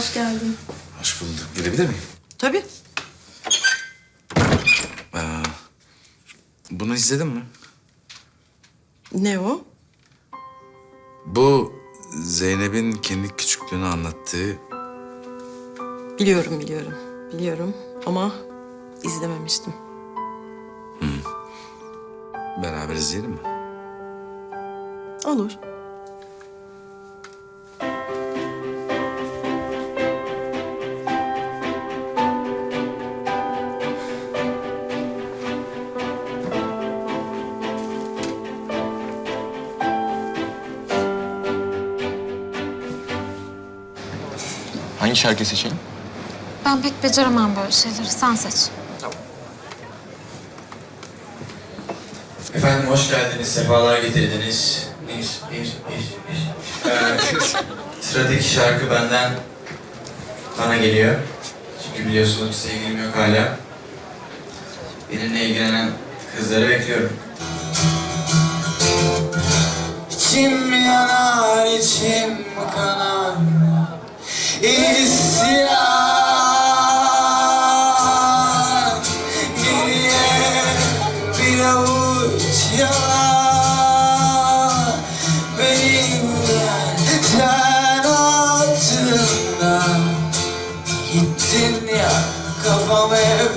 Hoş geldin. Hoş bulduk. Girebilir miyim? Tabii. Bunu izledin mi? Ne o? Bu Zeynep'in kendi küçüklüğünü anlattığı Biliyorum, biliyorum. Biliyorum ama izlememiştim. beraber izleyelim mi? Olur. Hangi şarkı seçelim? Ben pek beceremem böyle şeyleri. Sen seç. Efendim hoş geldiniz, sefalar getirdiniz. Bir, bir, bir, bir. Ee, sıradaki şarkı benden bana geliyor. Çünkü biliyorsunuz sevgilim yok hala. Benimle ilgilenen kızları bekliyorum. İçim yanar, içim kanar. İsyan. Geriye bir avuç yalan Benimle sen Gittin ya kafam hep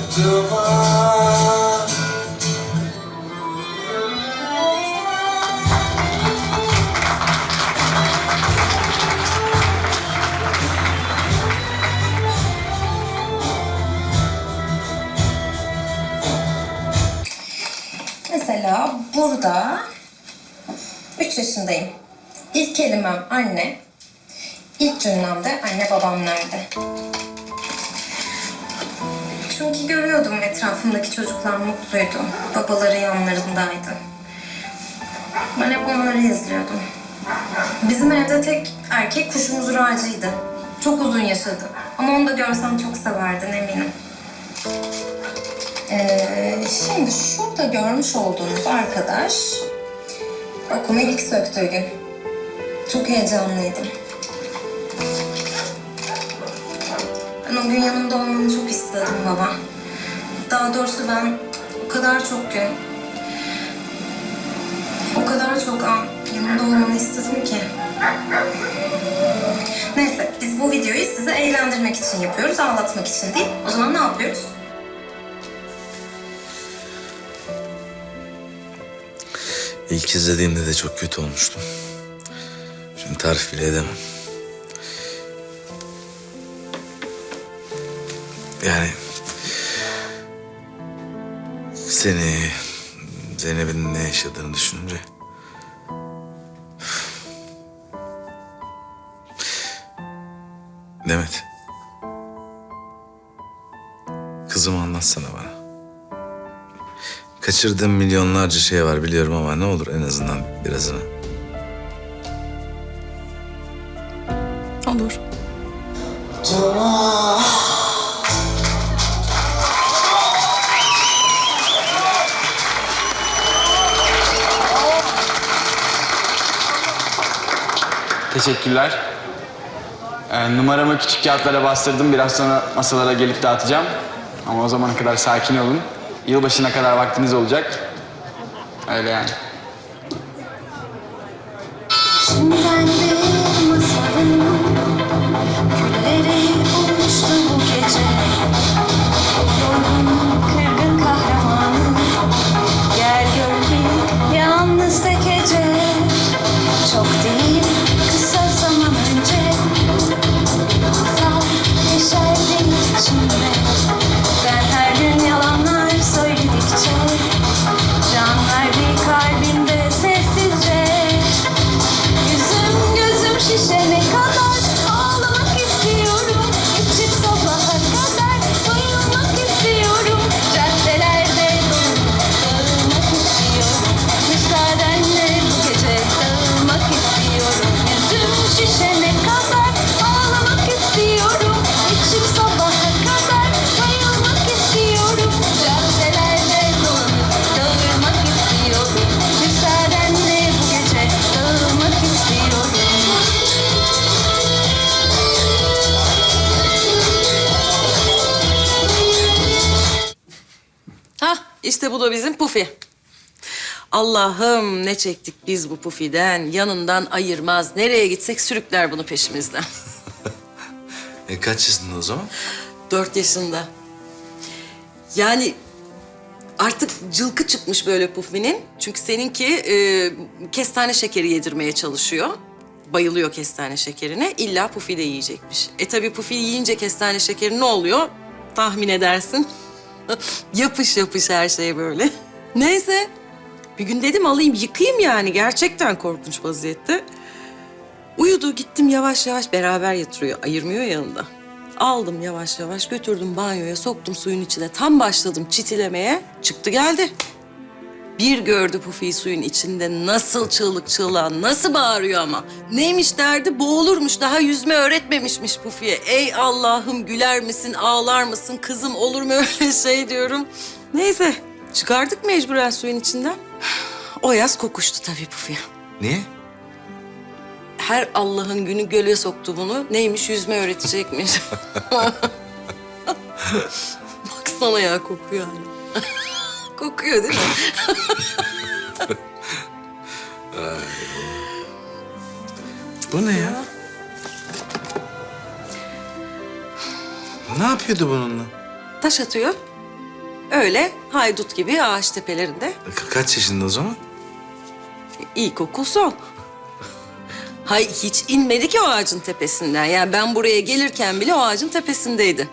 burada 3 yaşındayım. İlk kelimem anne. İlk cümlemde anne babam nerede? Çünkü görüyordum etrafımdaki çocuklar mutluydu. Babaları yanlarındaydı. Ben hep onları izliyordum. Bizim evde tek erkek kuşumuz Raci'ydi. Çok uzun yaşadı. Ama onu da görsen çok severdin eminim. Ee, şimdi şurada görmüş olduğunuz arkadaş okuma ilk söktüğü. Çok heyecanlıydım. Ben o gün yanımda olmanı çok istedim baba. Daha doğrusu ben o kadar çok gün, o kadar çok an yanımda olmanı istedim ki. Neyse biz bu videoyu size eğlendirmek için yapıyoruz, ağlatmak için değil. O zaman ne yapıyoruz? İlk izlediğimde de çok kötü olmuştum. Şimdi tarif bile edemem. Yani... Seni, Zeynep'in ne yaşadığını düşününce... Demet. Kızımı anlatsana bana. Kaçırdığım milyonlarca şey var biliyorum ama ne olur en azından birazını. Olur. Teşekkürler. Ee, numaramı küçük kağıtlara bastırdım. Biraz sonra masalara gelip dağıtacağım. Ama o zamana kadar sakin olun. Yılbaşına kadar vaktiniz olacak. Öyle yani. İşte bu da bizim Pufi. Allah'ım ne çektik biz bu Pufi'den. Yanından ayırmaz. Nereye gitsek sürükler bunu peşimizden. E, kaç yaşında o zaman? Dört yaşında. Yani artık cılkı çıkmış böyle Pufi'nin. Çünkü seninki e, kestane şekeri yedirmeye çalışıyor. Bayılıyor kestane şekerine. İlla Pufi de yiyecekmiş. E tabii Pufi yiyince kestane şekeri ne oluyor? Tahmin edersin. yapış yapış her şey böyle. Neyse. Bir gün dedim alayım yıkayayım yani. Gerçekten korkunç vaziyette. Uyudu gittim yavaş yavaş beraber yatırıyor. Ayırmıyor yanında. Aldım yavaş yavaş götürdüm banyoya soktum suyun içine. Tam başladım çitilemeye. Çıktı geldi. Bir gördü Pufi'yi suyun içinde nasıl çığlık çığlığa nasıl bağırıyor ama. Neymiş derdi boğulurmuş daha yüzme öğretmemişmiş Pufi'ye. Ey Allah'ım güler misin ağlar mısın kızım olur mu öyle şey diyorum. Neyse çıkardık mecburen suyun içinden. O yaz kokuştu tabii Pufi'ye Niye? her Allah'ın günü göle soktu bunu. Neymiş yüzme öğretecekmiş. Baksana ya kokuyor hani. Kokuyor değil mi? Bu ne ya? Ne yapıyordu bununla? Taş atıyor. Öyle haydut gibi ağaç tepelerinde. Ka- kaç yaşında o zaman? İlkokul son. Hay hiç inmedi ki o ağacın tepesinden. Yani ben buraya gelirken bile o ağacın tepesindeydi.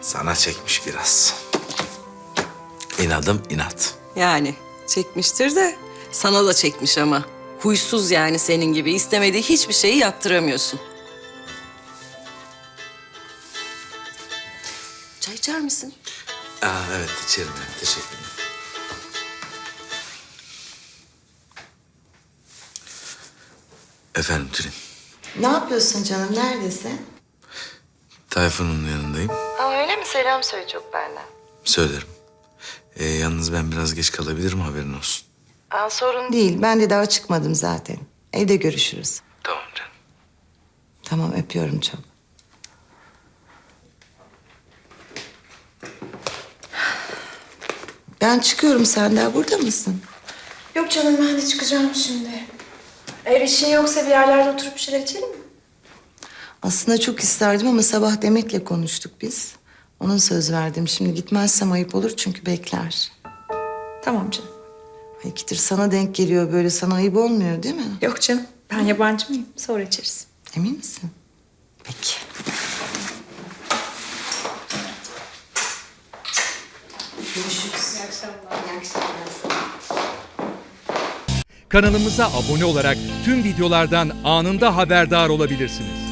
Sana çekmiş biraz. İnadım inat. Yani çekmiştir de sana da çekmiş ama. Huysuz yani senin gibi. istemediği hiçbir şeyi yaptıramıyorsun. Çay içer misin? Aa, evet içerim ben. Teşekkür ederim. Efendim Tülin. Ne yapıyorsun canım? Neredesin? Tayfun'un yanındayım. Aa, öyle mi? Selam söyle çok benden. Söylerim. Ee, yalnız ben biraz geç kalabilirim haberin olsun. Aa, sorun değil. Ben de daha çıkmadım zaten. Evde görüşürüz. Tamam canım. Tamam öpüyorum çok. Ben çıkıyorum. Sen daha burada mısın? Yok canım ben de çıkacağım şimdi. Eğer işin yoksa bir yerlerde oturup bir şeyler içelim mi? Aslında çok isterdim ama sabah Demet'le konuştuk biz. Onun söz verdim. Şimdi gitmezsem ayıp olur çünkü bekler. Tamam canım. Ay Kitir sana denk geliyor böyle. Sana ayıp olmuyor değil mi? Yok canım ben yabancı mıyım? Sonra içeriz. Emin misin? Peki. Kanalımıza abone olarak tüm videolardan anında haberdar olabilirsiniz.